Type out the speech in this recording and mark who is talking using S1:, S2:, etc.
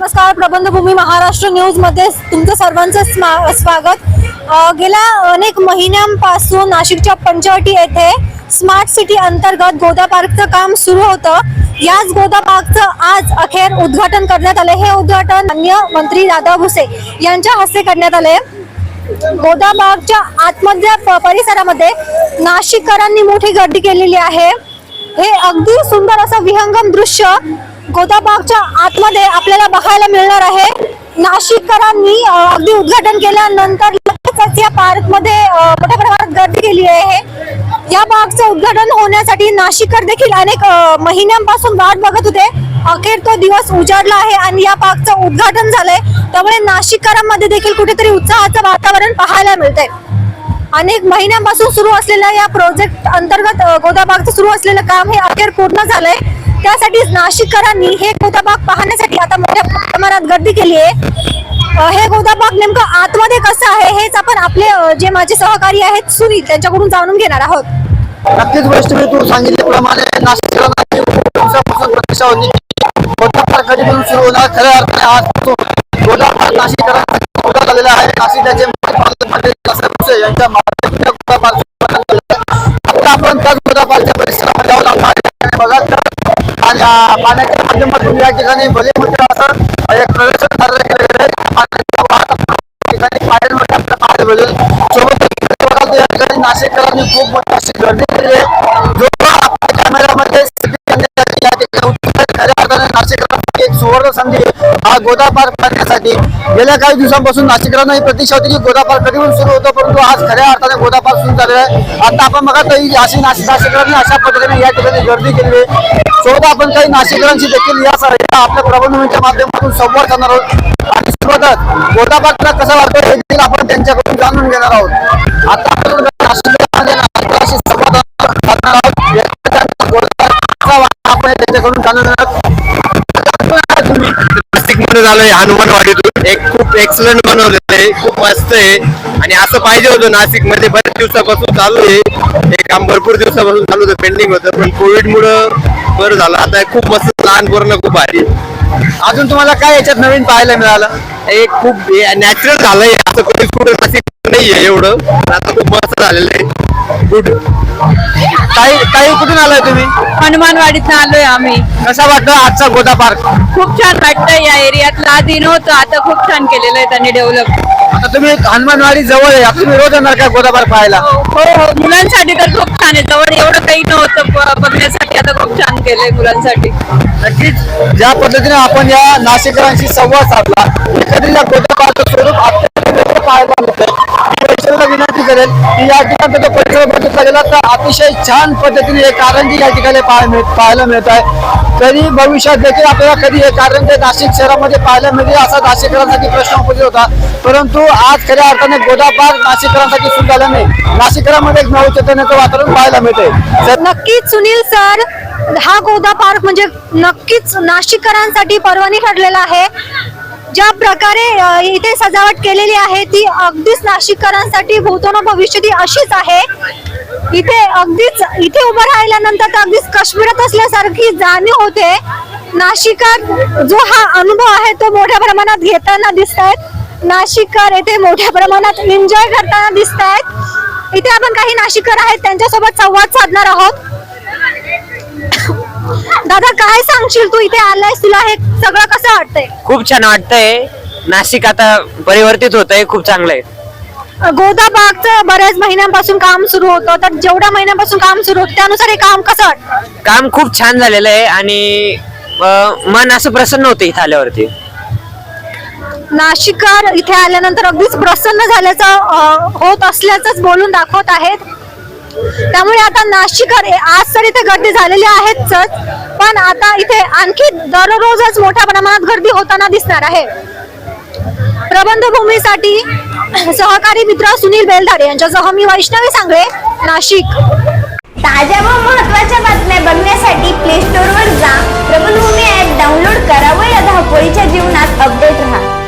S1: नमस्कार प्रबंधभूमी महाराष्ट्र न्यूजमध्ये तुमचं सर्वांचं स्मा- स्वागत. गेल्या अनेक महिन्यांपासून नाशिकच्या पंचवटी येथे स्मार्ट सिटी अंतर्गत गोदा पार्कचं काम सुरू होतं. याच गोदा पार्कचं आज अखेर उद्घाटन करण्यात आले. हे उद्घाटन अन्य मंत्री दादा भुसे यांच्या हस्ते करण्यात आले गोदा पार्कच्या आतमधल्या प- परिसरामध्ये नाशिककरांनी मोठी गर्दी केलेली आहे. हे अगदी सुंदर असं विहंगम दृश्य गोदाबागच्या आतमध्ये आपल्याला बघायला मिळणार आहे. नाशिककरांनी अगदी उद्घाटन केल्यानंतर या पार्कमध्ये मोठ्या प्रमाणात गर्दी केली आहे. या बागचं उद्घाटन होण्यासाठी नाशिककर देखील अनेक महिन्यांपासून वाट बघत होते. अखेर तो दिवस उजाडला आहे आणि या पार्कचं उद्घाटन झालंय. त्यामुळे नाशिककरांमध्ये देखील कुठेतरी उत्साहाचं वातावरण पाहायला मिळतंय. अनेक महिन्यांपासून सुरू असलेल्या या प्रोजेक्ट अंतर्गत गोदाबागचं सुरू असलेलं काम हे अखेर पूर्ण झालंय. त्यासाठीच नाशिककरांनी हे गोदाबाग पाहण्यासाठी आता मोठ्या प्रमाणात गर्दी केली आहे. हे गोदाबाग नेमकं आतमध्ये कसं आहे हेच आपण आपले जे माझे सहकारी आहेत सुनील त्यांच्याकडून जाणून घेणार आहोत.
S2: नक्कीच गोष्ट मी तू सांगितल्याप्रमाणे नाशिकला खऱ्या अर्थाने आज तर पाण्याच्या माध्यमातून या ठिकाणी भले मोठे असं एक प्रदर्शन साजरं केले ठिकाणी पाहायला मिळेल या ठिकाणी नाशिककरांनी खूप मोठी अशी गर्दी केली आहे. जो आपल्या कॅमेऱ्यामध्ये करण्यासाठी या ठिकाणी उतरले. एक सुवर्ण संधी हा गोदा करण्यासाठी गेल्या काही दिवसांपासून नाशिककरांना ही प्रतीक्षा होती की गोदा पार्क कधी सुरू होतो परंतु आज खऱ्या अर्थाने गोदा सुरू झालेला आहे. आता आपण बघा तरी अशी नाशिक नाशिककरांनी अशा पद्धतीने या ठिकाणी गर्दी केली सोबत आपण काही नाशिकरांशी देखील या आपल्या प्रबंधनाच्या माध्यमातून संवाद करणार आहोत. आणि सोबतच गोदा कसा कसं वाटतं हे देखील आपण त्यांच्याकडून जाणून घेणार आहोत. आता आपण नाशिकमध्ये संवाद करणार आहोत. आपण त्यांच्याकडून जाणून घेणार आहोत.
S3: झालंय हनुमानवाडीतून. एक खूप एक्सलंट बनवलेलं आहे. खूप मस्त आहे. आणि असं पाहिजे होतं नाशिकमध्ये बऱ्याच दिवसापासून चालू आहे. हे काम भरपूर दिवसापासून चालू होतं पेंडिंग होतं. पण कोविडमुळं बरं झालं. आता खूप मस्त लहान पोरणं खूप भारी
S2: अजून तुम्हाला काय याच्यात नवीन पाहायला मिळालं?
S3: हे खूप नॅचरल झालंय. असं कधी कुठं नाशिक नाहीये एवढं. पण आता खूप मस्त झालेलं आहे. गुड
S2: काही काही कुठून आलाय तुम्ही?
S4: हनुमानवाडीत आलोय आम्ही.
S2: कसा वाटतं आजचा गोदा पार्क?
S4: खूप छान वाटतं या एरियातला. आधी नव्हतं आता खूप छान केलेलं आहे त्यांनी डेव्हलप.
S2: आता तुम्ही हनुमानवाडी जवळ आहे आता तुम्ही रोज येणार का गोदा पार्क पाहायला?
S4: हो हो मुलांसाठी तर खूप छान आहे. जवळ एवढं काही नव्हतं बघण्यासाठी. आता खूप छान केलंय मुलांसाठी.
S2: नक्कीच ज्या पद्धतीने आपण या नाशिकरांशी संवाद साधला एकत्रित या गोदा वैष्णवला करेल. की या ठिकाणचा जो परिसर बघितला गेला तर अतिशय छान पद्धतीने हे कारंजी या ठिकाणी पाहायला मिळत आहे. कधी भविष्यात देखील आपल्याला कधी हे कारंजे नाशिक शहरामध्ये पाहायला मिळेल असा नाशिककरांसाठी प्रश्न उपस्थित होता. परंतु आज खऱ्या अर्थाने गोदा पार्क नाशिकरांसाठी सुरू झाल्याने नाशिककरांमध्ये एक नवचैतन्याचं वातावरण पाहायला मिळते
S1: नक्कीच सुनील सर हा गोदा पार्क म्हणजे नक्कीच नाशिककरांसाठी पर्वणी ठरलेला आहे. ज्या प्रकारे इथे सजावट केलेली आहे ती अगदीच नाशिककरांसाठी भूतोन भविष्य ती अशीच आहे. इथे अगदीच इथे उभं राहिल्यानंतर तर अगदीच काश्मीरात असल्यासारखी जाणीव होते. नाशिकात जो हा अनुभव आहे तो मोठ्या प्रमाणात घेताना दिसत आहेत नाशिककर येथे मोठ्या प्रमाणात एन्जॉय करताना दिसत आहेत इथे आपण काही नाशिककर आहेत त्यांच्यासोबत संवाद साधणार आहोत. दादा काय सांगशील तू? इथे आलायस तुला हे सगळं कसं वाटतंय?
S5: खूप छान वाटतंय. नाशिक आता परिवर्तित होत आहे खूप चांगलं आहे
S1: गोदा बागचं बऱ्याच महिन्यांपासून काम सुरू होतं तर जेवढ्या महिन्यांपासून काम सुरू होतं त्यानुसार हे काम कसं वाटतं?
S5: काम खूप छान झालेलं आहे आणि अं, मन असं प्रसन्न होतं इथं आल्यावरती.
S1: नाशिककर इथे आल्यानंतर अगदीच प्रसन्न झाल्याचं अं, होत असल्याचंच बोलून दाखवत आहेत. त्यामुळे आता नाशिककर हे- आज तर इथे गर्दी झालेली आहेच पण आता इथे आणखी दररोजच मोठ्या प्रमाणात गर्दी होताना दिसणार आहे. प्रबंधभूमीसाठी सहकारी मित्र सुनील बेलधारे यांच्यासह मी वैष्णवी सांगळे नाशिक.
S6: ताज्या व महत्त्वाच्या बातम्या बघण्यासाठी प्ले स्टोअरवर जा. प्रबलभूमी ऍप डाउनलोड करा व या धावपळीच्या जीवनात अपडेट राहा.